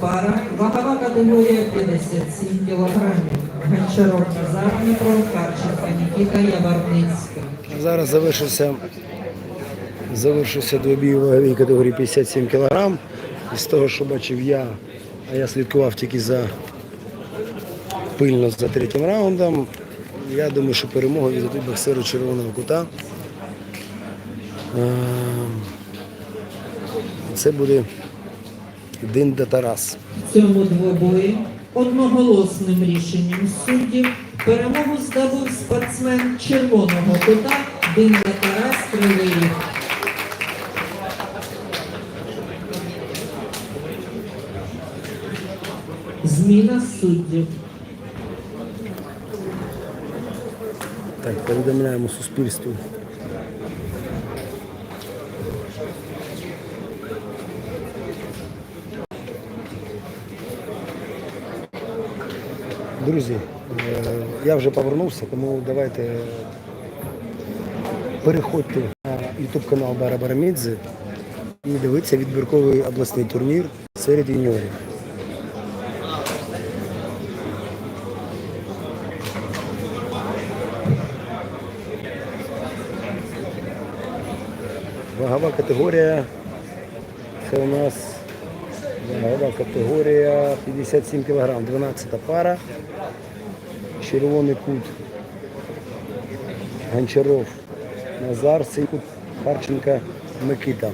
пара. Вагова категорія 57 кілограмів. Гончаров Назар Дмитро, Харченко Нікіта Яворницький. Зараз завершився, завершився двобій у ваговій категорії 57 кг. І з того, що бачив я, а я слідкував тільки за пильно за третім раундом. Я думаю, що перемогу віддадуть боксеру червоного кута. Ем, Це буде Динда Тарас. В цьому двобої одноголосним рішенням суддів перемогу здобув спортсмен червоного кута Динда Тарас Кривий Зміна суддів. Так, повідомляємо суспільству. Друзі, е, я вже повернувся, тому давайте переходьте на YouTube канал Бара Барамідзе і дивіться відбірковий обласний турнір серед юніорів. Вагова категорія. Це у нас вагова категорія 57 кг, 12 пара. Червоний кут. Гончаров Назар, цей кут Харченка Микита.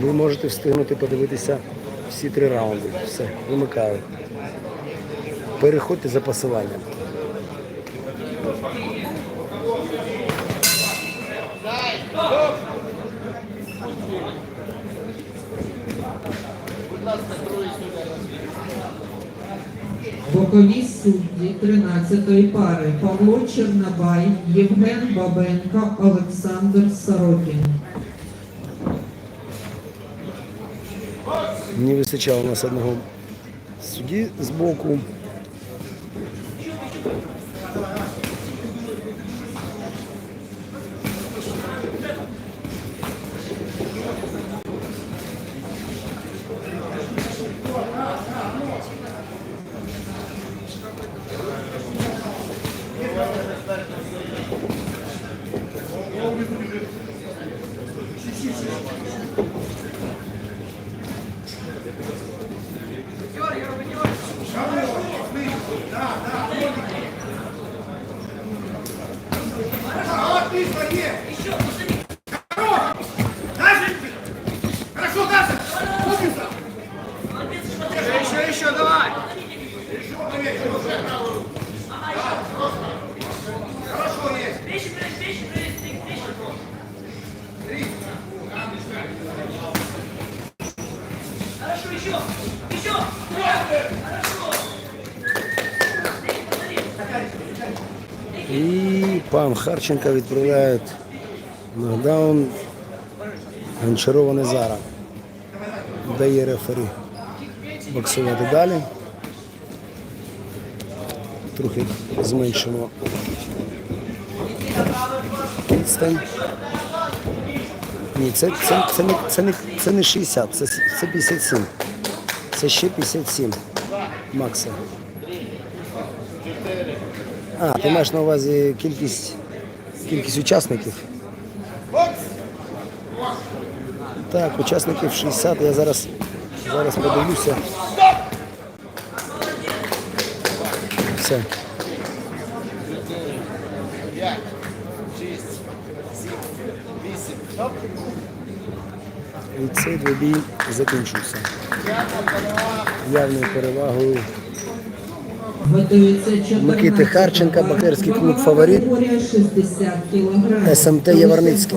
Ви можете встигнути подивитися всі три раунди. Все, вимикаю. Переходьте за посиланням. Бокові судді 13-ї пари Павло Чернабай, Євген Бабенко, Олександр Сорокін. Не вистачало у нас одного судді з боку. Еще, еще, давай! Хорошо есть! І пан Харченко відправляє нокдаун Гончарова Назара. Дає рефері боксувати далі. Трохи зменшимо відстань. Ні, це, це, це, не, це, не, це не 60, це, це 57. Це ще 57 Макса. А, ти маєш на увазі кількість, кількість учасників? Так, учасників 60, я зараз, зараз подивлюся. Все. І цей двобій закінчився. Явною перевагою Готується 14 Микити Харченка, боксерський клуб фаворит. 60 кг. СМТ Яворницьке.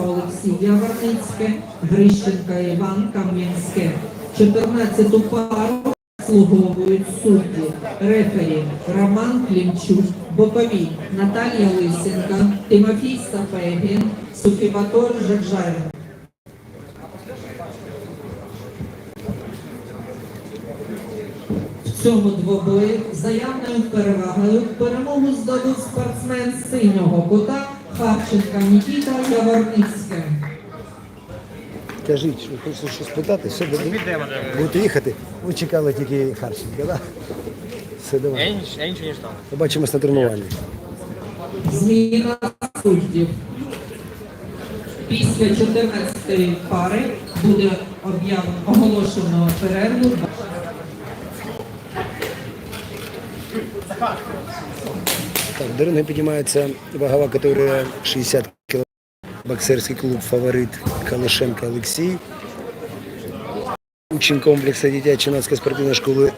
Яворницьке, Грищенка Іван Кам'янське. 14-ту пару слуговують судді. Рефері Роман Клімчук, Боковій Наталія Лисенка, Тимофій Сапегін, Суфіватор Жаджарин. В цьому двобої заявною перевагою перемогу здобув спортсмен синього кута Харченка Нікіта Яворницьке. Кажіть, що хочете щось питати? Все, буде- будете їхати? Ви чекали тільки Харченка, так? Все, Я, давай. я нічого не ждав. Побачимось на тренуванні. Зміна суддів. Після 14-ї пари буде об'явлено оголошено перерву. Так, до ринку піднімається вагова категорія 60 кг. Боксерський клуб фаворит Калишенко Олексій. Учень комплексу дитячо-юнацької спортивної школи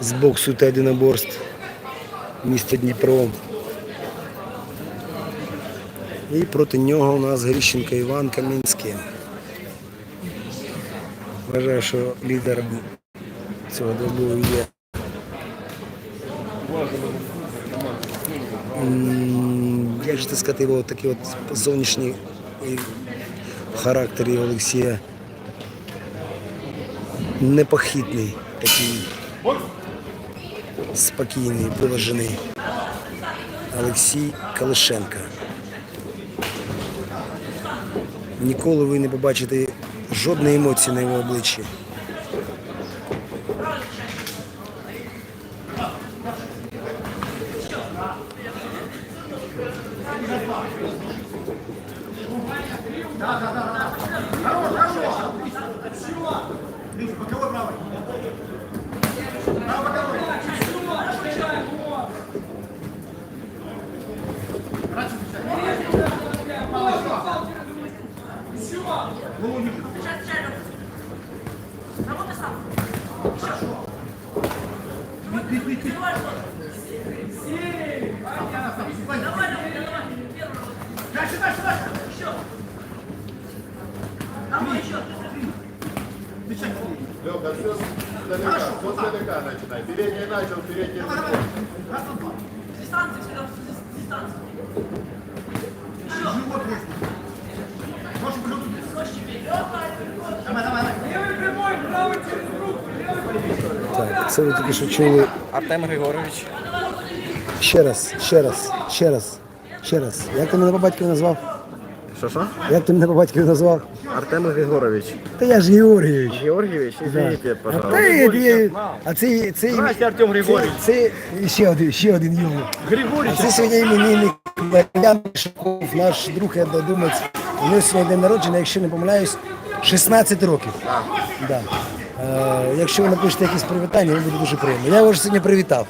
з боксу та єдиноборств міста Дніпро. І проти нього у нас Гріщенко Іван Кам'янський. Вважаю, що лідером цього добою є Же це сказати, його такий от зовнішній характер і Олексія непохитний, такий спокійний, виважений. Олексій Калишенко. Ніколи ви не побачите жодної емоції на його обличчі. Дальше, все с далека, все с далека начинай. Передний начал, передний начал. Живот есть. Ножку клюк. Давай, давай, давай. Левый прямой, правый через руку. Так, це ви тільки що чули Артем Григорович. ще раз, ще раз, ще раз, ще раз. Як ти мене по батькові назвав? Що що? Як ти мене по батькові назвав? Артем Григорович. Та я ж Георгійович. Георгійович, извините, А, пожалуйста. є- а це, це, Здрасте, Артем Григорійович. Це, це ще один, ще один Йолу. А це сьогодні іменинник Мар'ян Шаков, наш друг і однодумець. У нього сьогодні день народження, якщо не помиляюсь, 16 років. Да. Е, якщо ви напишете якісь привітання, мені буде дуже приємно. Я його ж сьогодні привітав,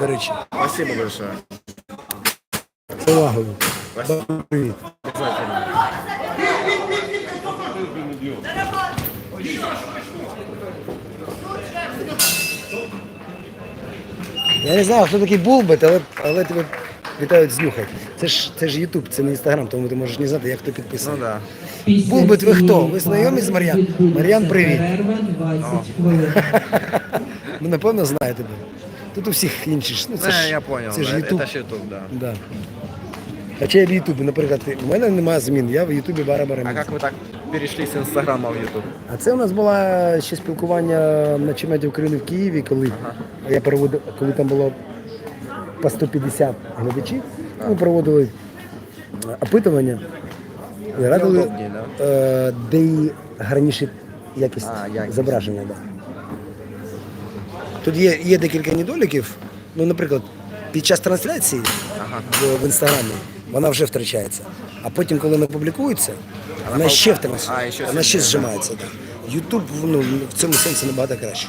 до речі. Спасибо большое. Повагою. Привіт. Я не знаю, хто такий Булбет, але, але тебе вітають з нюхай. Це ж це ж Ютуб, це не інстаграм, тому ти можеш не знати, як хто Ну підписаний. да. Після Булбит, ви хто? Ви знайомі з Мар'ян? Мар'ян, привіт. Перерва 20 хвилин. Ну, напевно, знає тебе. Тут у всіх інші ж. Ну, це Це ж, я понял. Це ж да, Ютуб. Это ж Ютуб, да. Да. Хоча я в Ютубі, наприклад, у мене немає змін, я в Ютубі Барабара. А как вы так перешли с Инстаграма в Ютуб? А це у нас було ще спілкування на чемпіонаті України в Києві, коли я проводив, коли там було по 150 глядачів. Ми проводили е, опитування і радили, е, де і гарніше якість зображення. Да. Тут є, є декілька недоліків. Ну, наприклад, під час трансляції в, в інстаграмі вона вже втрачається. А потім, коли вона публікується, вона ще втрачається. Вона ще зжимається. Ютуб ну, в цьому сенсі набагато краще.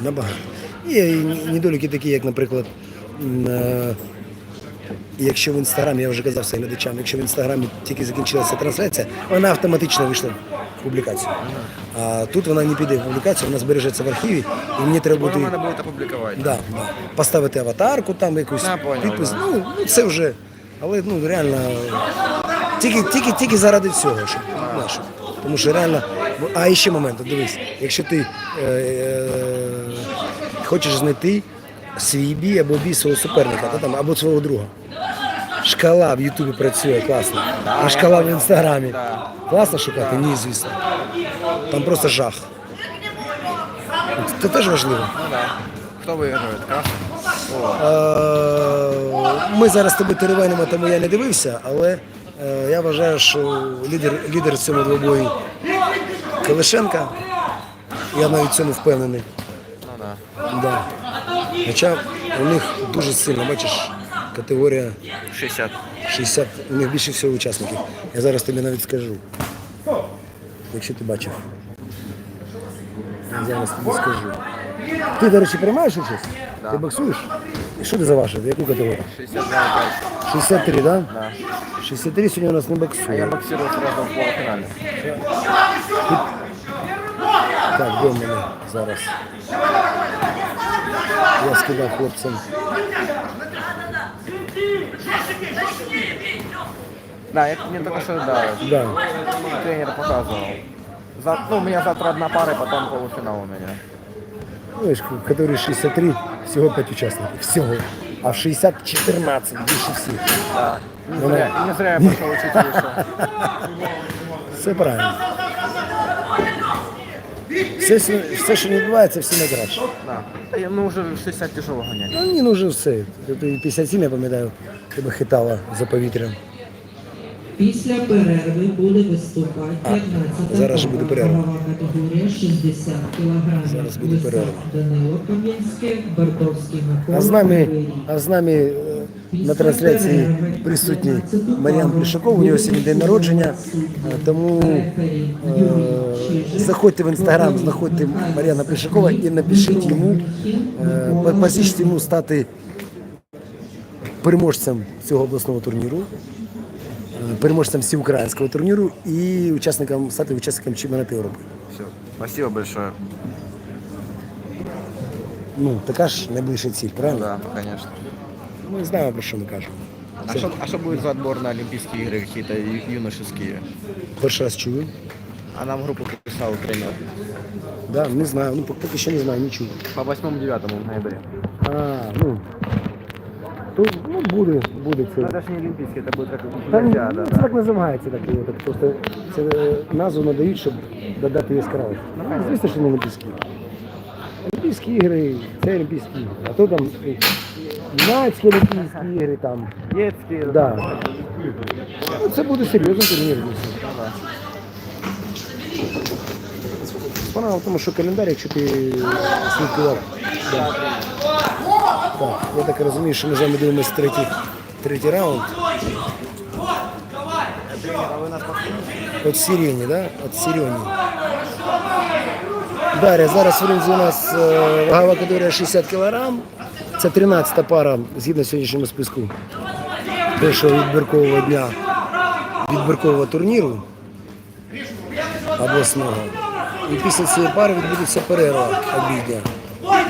Набагато. Є і недоліки такі, як, наприклад, м, е, якщо в інстаграмі, я вже казав своїм глядачам, якщо в інстаграмі тільки закінчилася трансляція, вона автоматично вийшла в публікацію. А тут вона не піде в публікацію, вона збережеться в архіві, і мені треба буде мене будуть опублікувати. да, да, поставити аватарку, там якусь підпис. Ну, ну, це вже. Але ну реально тільки, тільки, тільки заради цього. Щоб, да, тому що реально. А ще момент, дивись, якщо ти е, е, хочеш знайти свій бій або бій свого суперника, та, там, або свого друга. Шкала в Ютубі працює класно, а шкала в інстаграмі. Класно шукати? Ні, звісно. Там просто жах. Це теж важливо. Ну да. Хто виграє? Ми зараз тобою теревенимо, тому я не дивився, але е, я вважаю, що лідер, лідер в цьому двобої Калишенка. Я навіть в цьому впевнений. Ну да. Да. Хоча у них дуже сильно, бачиш, категорія 60. 60, у них більше всього учасників. Я зараз тобі навіть скажу. Якщо ти бачив. Я зараз тобі скажу. Ти, до речі, приймаєш участь? Ти боксуєш? І що ти заважив? Яку категорію? 62 63, так? Да? 63 сьогодні у нас не А я боксує. боксирую сразу в полуфіналі. Так, де в мене зараз? Я скидав хлопцям. Да, я мне только что, да, Да. тренер показывал. За, ну, у меня завтра одна пара, и потом полуфинал у меня. В категорії 63 всього 5 учасників. Всього. А в 60 14, більше всіх. Не зря, не зря я пошел учить. Все правильно. Все, все, все, що відбувається, все найкраще. Да. Я- Ну, уже в 60 тяжело гонять. Ну, мені ну вже все. Ти 57, я пам'ятаю, тебе хитала за повітрям. Після перерви буде виступати 15 зараз же буде перерва. категорія 60 кг. Зараз буде перерва. Данило Кам'янське, Бартовський Микола. А з нами, а з нами е, на трансляції присутній Мар'ян Плішаков, у нього сьогодні день народження, е, тому е, заходьте в інстаграм, знаходьте Мар'яна Плішакова і напишіть йому, е, посічте йому стати переможцем цього обласного турніру, е, переможцем всеукраїнського турніру і учасником стати учасником чемпіонату Європи. Все. Спасибо большое. Ну, така ж найближча ціль, правильно? Да, конечно. Ми знаємо про що ми кажемо. А что, а что будет за отбор на Олимпийские игры какие-то ю- юношеские? Перший раз чую. А нам в группу писал тренер. Да, не знаю. Ну, пок- поки що не знаю, не чую. По 8-9 ноября. А, ну. То, ну, буде, буде це. Ну, это не это будет как Там, ну, це да. так називається, так, його, так просто це е, назву надають, щоб додати яскравість. Ну, звісно, що не Олімпійські. Олімпійські ігри, це Олімпійські ігри. А то там е, юнацькі Олімпійські ігри там. Детские. Да. Ну, це буде серйозний турнір. Справа в тому, що календар, якщо ти слідкував. Да. Так, я так розумію, що ми вами дивимося третій, третій раунд. От Сирені, да? От Сирені. Дар'я, зараз в ринзі у нас е, вагова категорія 60 кг. Це 13-та пара згідно сьогоднішньому списку першого відбіркового дня відбіркового турніру обласного. І після цієї пари відбудеться перерва обідня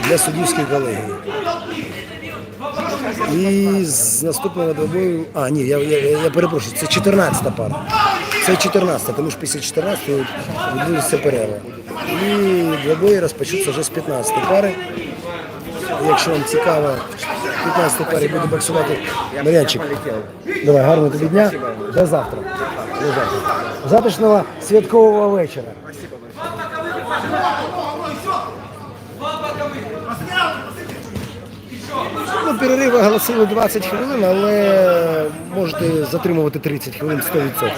для суддівської колегії. І з наступного двобою. А, ні, я, я, я перепрошую, це 14-та пара. Це 14-та, тому що після 14-ї відбудеться перерва. І двобої розпочнуться вже з 15-ї пари. Якщо вам цікаво, 15-й парі буде боксувати Мар'янчик. Давай, гарного тобі дня. До завтра. До завтра. Завтрашнього святкового вечора. Ну, перерив оголосили 20 хвилин, але можете затримувати 30 хвилин 100%.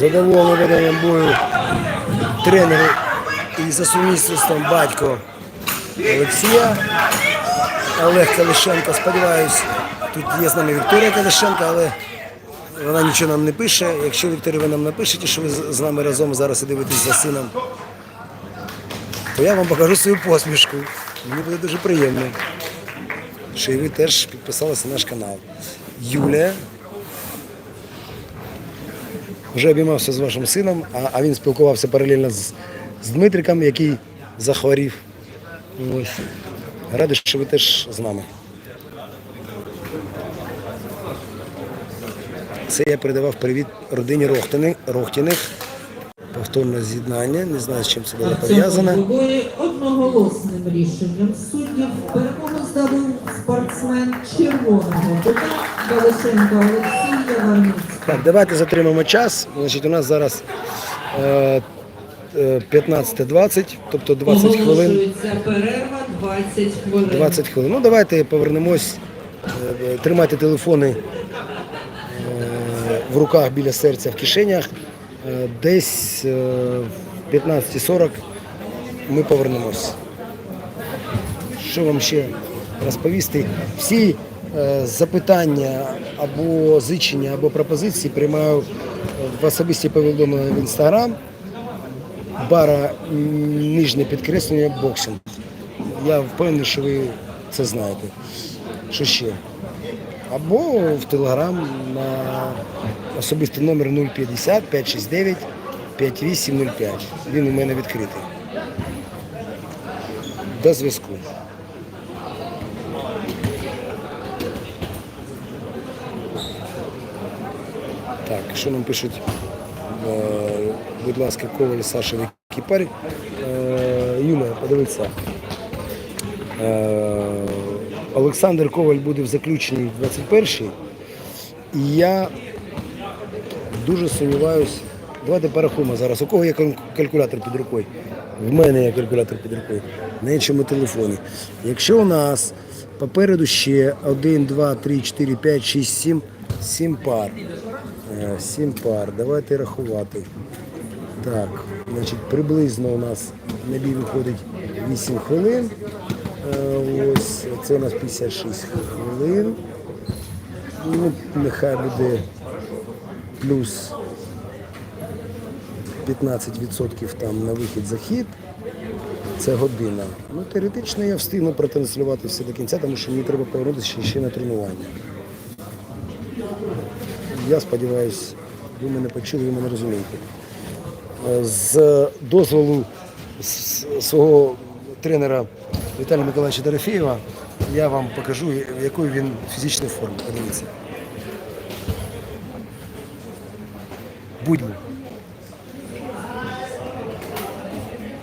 Задоволений бою тренери і за сумісництвом батько Олексія. Олег Калишенко, сподіваюсь, тут є з нами Вікторія Калишенко, але вона нічого нам не пише. Якщо Вікторія ви нам напишете, що ви з нами разом зараз і дивитесь за сином, то я вам покажу свою посмішку. Мені буде дуже приємно, що і ви теж підписалися на наш канал. Юлія. Вже обіймався з вашим сином, а, а він спілкувався паралельно з, з Дмитриком, який захворів. Ось. Радий, що ви теж з нами. Це я передавав привіт родині Рохтини- Рохтіних. Повторне з'єднання. Не знаю, з чим це було пов'язане. одноголосним рішенням суддів перемогу здобув спортсмен червоного кута Галишенко Олексій. Так, давайте затримаємо час. Значить, у нас зараз е, е, 15.20, тобто 20 хвилин. Перерва 20 хвилин. 20 хвилин. Ну давайте повернемось. Е, Тримайте телефони е, в руках біля серця в кишенях. Е, Десь е, в 15.40 ми повернемось. Що вам ще розповісти? Всі е, запитання або зичення, або пропозиції приймаю в особисті повідомлення в інстаграм. Бара нижнє підкреслення боксинг. Я впевнений, що ви це знаєте. Що ще? Або в Телеграм на особистий номер 050 569 5805. Він у мене відкритий. До зв'язку. Так, що нам пишуть? Е, Будь ласка, Коваль Саша в якій парі. Е, Юля, подивіться. Е, Олександр Коваль буде в заключенні 21-й. І я дуже сумніваюсь. Давайте порахуємо зараз. У кого є калькулятор під рукою? В мене є калькулятор під рукою. На іншому телефоні. Якщо у нас попереду ще 1, 2, 3, 4, 5, 6, 7, 7 пар. Е, 7 пар. Давайте рахувати. Так, значить, приблизно у нас на бій виходить 8 хвилин. Е, Ось це у нас 56 хвилин. Ну, нехай буде плюс 15% там на вихід захід. Це година. Ну, теоретично я встигну протранслювати все до кінця, тому що мені треба повернутися ще на тренування. Я сподіваюся, ви мене почули, ви мене розумієте. Е, З дозволу свого тренера Віталія Миколаївича Дорофєєва я вам покажу, в якої він фізичної формі. Подивіться. Будьмо.